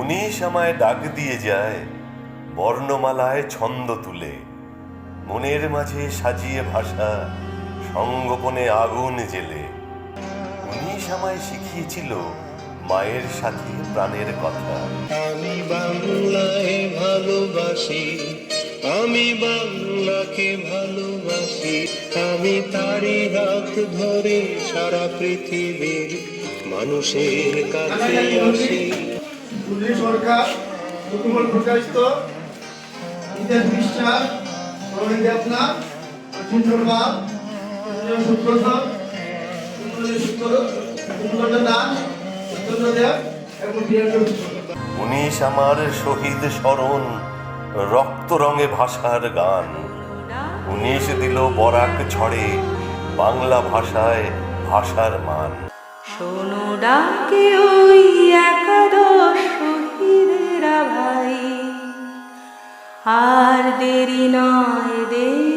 উনিশ আমায় ডাক দিয়ে যায়, বর্ণমালায় ছন্দ তুলে। মনের মাঝে সাজিয়ে ভাষা, সঙ্গোপনে আগুন জেলে। উনিশ আমায় শিখিয়েছিল মায়ের সাথে প্রাণের কথা। আমি বাংলায় ভালোবাসি, আমি বাংলাকে ভালোবাসি, আমি তারি হাত ধরে সারা পৃথিবীর মানুষের কাছে আসি। সরকার প্রকাশিত বিশ্বাস প্রবীণ উনিশ আমার শহীদ স্মরণ রক্ত রঙে ভাষার গান। উনিশ দিল বরাক ছড়ে বাংলা ভাষায় ভাষার মান। শোনো ডাকে ওই একাদশ আর দেরি নয় দেরি